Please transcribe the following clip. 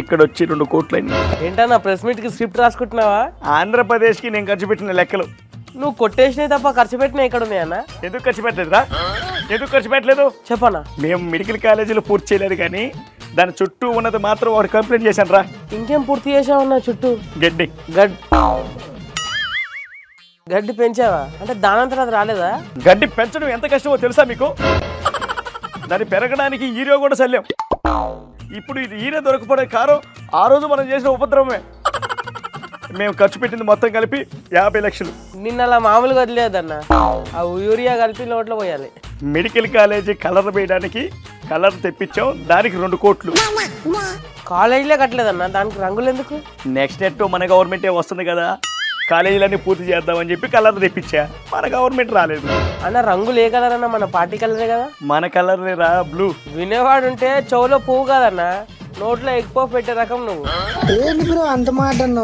ఇక్కడ వచ్చి రెండు కోట్లు అయింది ఏంటన్నా ప్రెస్ మీట్కి స్క్రిప్ట్ రాసుకుంటున్నావా? ఆంధ్రప్రదేశ్కి నేను ఖర్చు పెట్టిన లెక్కలు. నువ్వు కొట్టేసినవి తప్ప ఖర్చు పెట్టినా ఇక్కడ ఉన్నాయన్నా ఎందుకు ఖర్చు పెట్టలేదురా? ఎందుకు ఖర్చు పెట్టలేదు? చెప్పనా? మేము మెడికల్ కాలేజీలో పూర్తి చేయలేదు కానీ దాని చుట్టూ ఉన్నది మాత్రం వాడు కంప్లైంట్ చేశాను రా ఇంకేం పూర్తి చేసావన్నా చుట్టూ? గడ్డి. గడ్ గడ్డి పెంచావా? అంటే దానంతరం అది రాలేదా? గడ్డి పెంచడం ఎంత కష్టమో తెలుసా మీకు? దాన్ని పెరగడానికి ఈరో కూడా చల్లాం ఇప్పుడు ఇది ఈర దొరకపోవడం కారం ఆ రోజు మనం చేసిన ఉపద్రవమే. మేము ఖర్చు పెట్టింది మొత్తం కలిపి యాభై లక్షలు. నిన్న అలా మామూలుగా వదిలేదన్న. ఆ యూరియా కలిపి నోట్లో పోయాలి. మెడికల్ కాలేజీ కలర్ వేయడానికి కలర్ తెప్పించాం దానికి రెండు కోట్లు. కాలేజీలే కట్టలేదన్న దానికి రంగులు ఎందుకు? నెక్స్ట్ నెట్ మన గవర్నమెంటే వస్తుంది కదా. కాలేజీలన్నీ పూర్తి చేద్దామని చెప్పి కలర్ తెప్పించా. మన గవర్నమెంట్ రాలేదు. అన్న రంగులు ఏ కలర్ అన్న మన పార్టీ కలరే కదా? మన కలర్ రా బ్లూ వినేవాడు ఉంటే చెవులో పువ్వు కాదన్న నోట్లో ఎక్కువ పెట్టే రకం నువ్వు. అంత మాట అన్నావు?